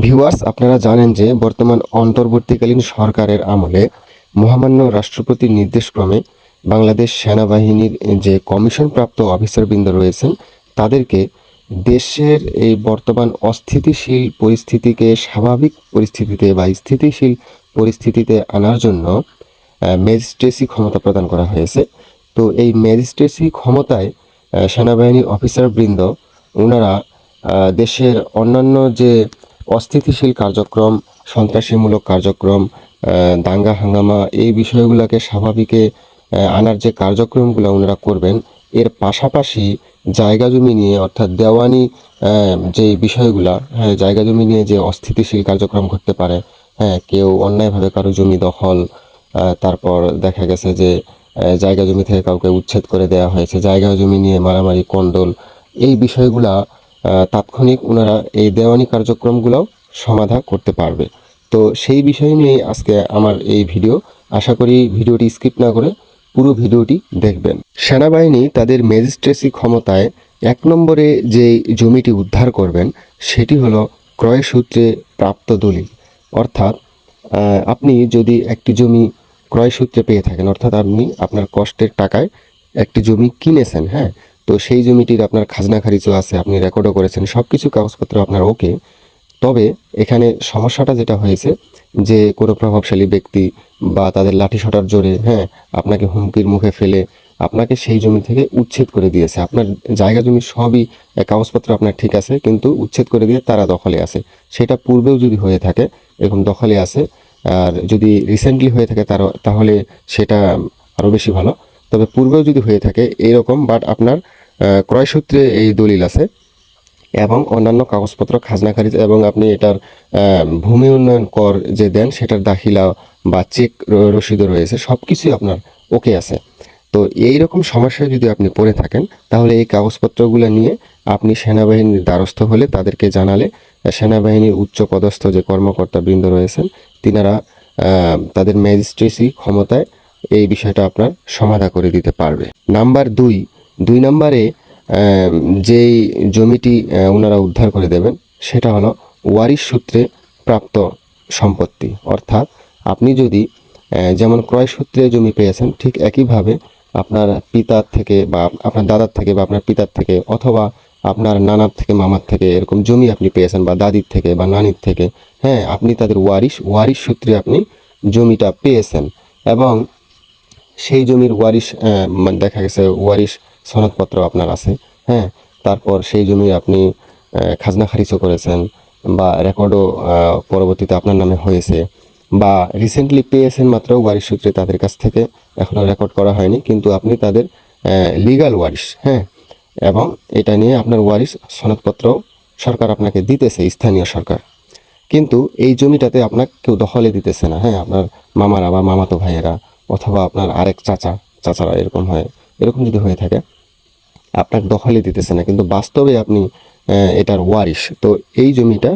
Viewers, আপনারা জানেন যে বর্তমান অন্তর্বর্তীকালীন সরকারের আমলে মহামান্য রাষ্ট্রপতির নির্দেশক্রমে বাংলাদেশ সেনাবাহিনীর যে কমিশনপ্রাপ্ত অফিসারবৃন্দ রয়েছেন, তাদেরকে দেশের এই বর্তমান অস্থিতিশীল পরিস্থিতিকে স্বাভাবিক পরিস্থিতিতে বা স্থিতিশীল পরিস্থিতিতে আনার জন্য ম্যাজিস্ট্রেসি ক্ষমতা প্রদান করা হয়েছে। তো এই ম্যাজিস্ট্রেসি ক্ষমতায় সেনাবাহিনীর অফিসারবৃন্দ ওনারা দেশের অন্যান্য যে অস্থিতিশীল কার্যক্রম, সন্ত্রাসীমূলক কার্যক্রম দাঙ্গা হাঙ্গামা এই বিষয়গুলোকে স্বাভাবিকে আনার যে কার্যক্রমগুলো ওনারা করবেন, এর পাশাপাশি জায়গা জমি নিয়ে অর্থাৎ দেওয়ানি যে বিষয়গুলা হ্যাঁ জায়গা জমি নিয়ে যে অস্থিতিশীল কার্যক্রম করতে পারে হ্যাঁ কেউ অন্যায়ভাবে কারও জমি দখল তারপর দেখা গেছে যে জায়গা জমি থেকে কাউকে উচ্ছেদ করে দেওয়া হয়েছে, জায়গা জমি নিয়ে মারামারি কন্ডল এই বিষয়গুলা তাৎক্ষণিক ওনারা এই দেওয়ানি কার্যক্রমগুলোও সমাধা করতে পারবে। তো সেই বিষয় নিয়ে আজকে আমার এই ভিডিও। আশা করি ভিডিওটি স্কিপ না করে পুরো ভিডিওটি দেখবেন। সেনাবাহিনী তাদের ম্যাজিস্ট্রেসি ক্ষমতায় এক নম্বরে যে জমিটি উদ্ধার করবেন, সেটি হলো ক্রয় সূত্রে প্রাপ্ত দলিল। অর্থাৎ আপনি যদি একটি জমি ক্রয় সূত্রে পেয়ে থাকেন, অর্থাৎ আপনি আপনার কষ্টের টাকায় একটি জমি কিনেছেন হ্যাঁ তো সেই জমিটির আপনার খাজনা খারিজও আছে, আপনি রেকর্ডও করেছেন সব কিছু কাগজপত্র আপনার ওকে তবে এখানে সমস্যাটা যেটা হয়েছে যে কোনো প্রভাবশালী ব্যক্তি বা তাদের লাঠি শটার জোরে হ্যাঁ আপনাকে হুমকির মুখে ফেলে, আপনাকে সেই জমি থেকে উচ্ছেদ করে দিয়েছে। আপনার জায়গা জমি সবই কাগজপত্র আপনার ঠিক আছে, কিন্তু উচ্ছেদ করে দিয়ে তারা দখলে আছে। সেটা পূর্বেও যদি হয়ে থাকে, এরকম দখলে আছে, আর যদি রিসেন্টলি হয়ে থাকে তার তাহলে সেটা আরও বেশি ভালো। তবে পূর্বেও যদি হয়ে থাকে, এরকম বাট আপনার ক্রয়সূত্রে এই দলিল আছে। এবং অন্যান্য কাগজপত্র, খাজনা খারিজ এবং আপনি এটার ভূমি উন্নয়ন কর যে দেন, সেটার দাখিলা বা চেক রসিদও রয়েছে সব কিছুই আপনার ওকে আছে। তো এই রকম সমস্যায় যদি আপনি পড়ে থাকেন, তাহলে এই কাগজপত্রগুলো নিয়ে আপনি সেনাবাহিনীর দ্বারস্থ হলে তাদেরকে জানালে সেনাবাহিনীর উচ্চ পদস্থ যে কর্মকর্তা বৃন্দ রয়েছেন, তিনারা তাদের ম্যাজিস্ট্রেসি ক্ষমতায় এই বিষয়টা আপনার সমাধা করে দিতে পারবে। নাম্বার দুই দুই নাম্বারে যেই জমিটি ওনারা উদ্ধার করে দেবেন, সেটা হলো ওয়ারিশ সূত্রে প্রাপ্ত সম্পত্তি। অর্থাৎ আপনি যদি যেমন ক্রয় সূত্রে জমি পেয়েছেন, ঠিক একইভাবে আপনার পিতার থেকে বা আপনার দাদার থেকে বা আপনার পিতার থেকে অথবা আপনার নানার থেকে, মামার থেকে এরকম জমি আপনি পেয়েছেন বা দাদির থেকে বা নানির থেকে হ্যাঁ আপনি তাদের ওয়ারিশ ওয়ারিশ সূত্রে আপনি জমিটা পেয়েছেন। এবং সেই জমির ওয়ারিশ মানে দেখা গেছে ওয়ারিশ সনদপত্র আপনার আছে হ্যাঁ? তারপর সেই জমি আপনি খাজনা খারিজও করেছেন বা রেকর্ডও পরবর্তীতে আপনার নামে হয়েছে বা রিসেন্টলি পেয়েছেন মাত্র ওয়ারিশ সূত্রে তাদের কাছ থেকে এখনও রেকর্ড করা হয়নি, কিন্তু আপনি তাদের লিগাল ওয়ারিশ হ্যাঁ? এবং এটা নিয়ে আপনার ওয়ারিশ সনদপত্র সরকার আপনাকে দিতেছে, স্থানীয় সরকার। কিন্তু এই জমিটাতে আপনাকে কেউ দখলে দিতেছে না হ্যাঁ? আপনার মামারা বা মামাতো ভাইয়েরা অথবা আপনার আরেক চাচা, চাচারা এরকম হয়। এরকম যদি হয়ে থাকে, আপনাকে দখলে দিতেছে না। কিন্তু বাস্তবে আপনি এটার ওয়ারিশ। তো এই জমিটা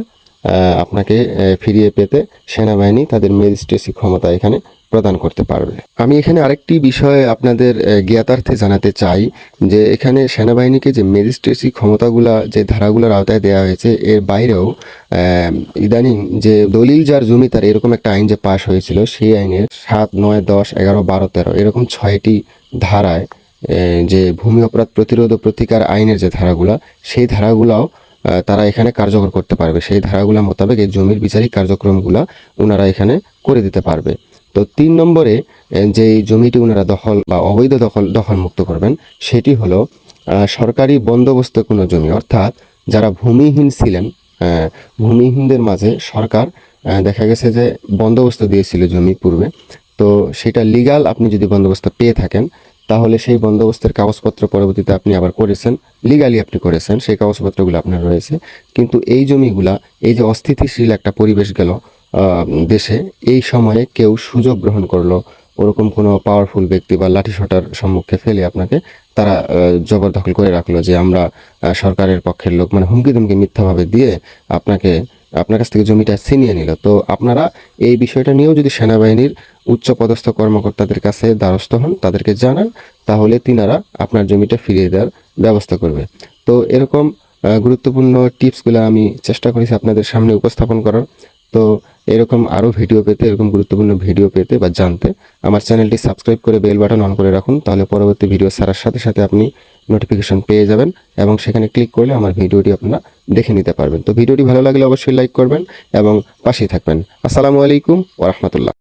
আপনাকে ফিরিয়ে পেতে সেনাবাহিনী তাদের ম্যাজিস্ট্রেসি ক্ষমতা এখানে প্রদান করতে পারবে। আমি এখানে আরেকটি বিষয় আপনাদের জ্ঞাতার্থে জানাতে চাই যে এখানে সেনাবাহিনীকে যে ম্যাজিস্ট্রেসি ক্ষমতাগুলা, যে ধারাগুলোর আওতায় দেওয়া হয়েছে, এর বাইরেও ইদানিং যে দলিল যার জমি তার এরকম একটা আইন যে পাশ হয়েছিল, সেই আইনের সাত, নয়, দশ, এগারো, বারো, তেরো, এরকম ছয়টি ধারায় যে ভূমি অপরাধ প্রতিরোধ ও প্রতিকার আইনের যে ধারাগুলা, সেই ধারাগুলাও তারা এখানে কার্যকর করতে পারবে। সেই ধারাগুলা মোতাবেক এই জমির বিচারিক কার্যক্রমগুলা ওনারা এখানে করে দিতে পারবে। তো তিন নম্বরে যে জমিটি ওনারা দখল বা অবৈধ দখল দখল মুক্ত করবেন, সেটি হলো সরকারি বন্দোবস্ত কোনো জমি, অর্থাৎ যারা ভূমিহীন ছিলেন ভূমিহীনদের মাঝে সরকার দেখা গেছে যে বন্দোবস্ত দিয়েছিল জমি পূর্বে, তো সেটা লিগাল আপনি যদি বন্দোবস্ত পেয়ে থাকেন, তাহলে সেই বন্দোবস্তের কাগজপত্র পরবর্তীতে আপনি আবার করেছেন, লিগালি আপনি করেছেন, সেই কাগজপত্রগুলো আপনার রয়েছে, কিন্তু এই জমিগুলা, এই যে অস্থিতিশীল একটা পরিবেশ গেল দেশে এই সময়ে কেউ সুযোগ গ্রহণ করল, ওরকম কোনো পাওয়ারফুল ব্যক্তি বা লাঠি লাঠিসোঁটার সম্মুখে ফেলে আপনাকে, তারা জবরদখল করে রাখল যে আমরা সরকারের পক্ষের লোক মানে হুমকি ধুমকি মিথ্যাভাবে দিয়ে আপনাকে, আপনার কাছ থেকে জমিটা ছিনিয়ে নিল। তো আপনারা এই বিষয়টা নিয়েও যদি সেনাবাহিনীর উচ্চ পদস্থ কর্মকর্তাদের কাছে দ্বারস্থ হন, তাদেরকে জানান, তাহলে তিনারা আপনার জমিটা ফিরিয়ে দেওয়ার ব্যবস্থা করবে। তো এরকম গুরুত্বপূর্ণ টিপসগুলো আমি চেষ্টা করেছি আপনাদের সামনে উপস্থাপন করার। তো এরকম আরও ভিডিও পেতে, এরকম গুরুত্বপূর্ণ ভিডিও পেতে বা জানতে আমার চ্যানেলটি সাবস্ক্রাইব করে বেল বাটন অন করে রাখুন, তাহলে পরবর্তী ভিডিও ছাড়ার সাথে সাথে আপনি নোটিফিকেশন পেয়ে যাবেন এবং সেখানে ক্লিক করলে আমার ভিডিওটি আপনারা দেখে নিতে পারবেন। তো ভিডিওটি ভালো লাগলে অবশ্যই লাইক করবেন এবং পাশেই থাকবেন। আসসালামু আলাইকুম ওরহমতুল্লাহ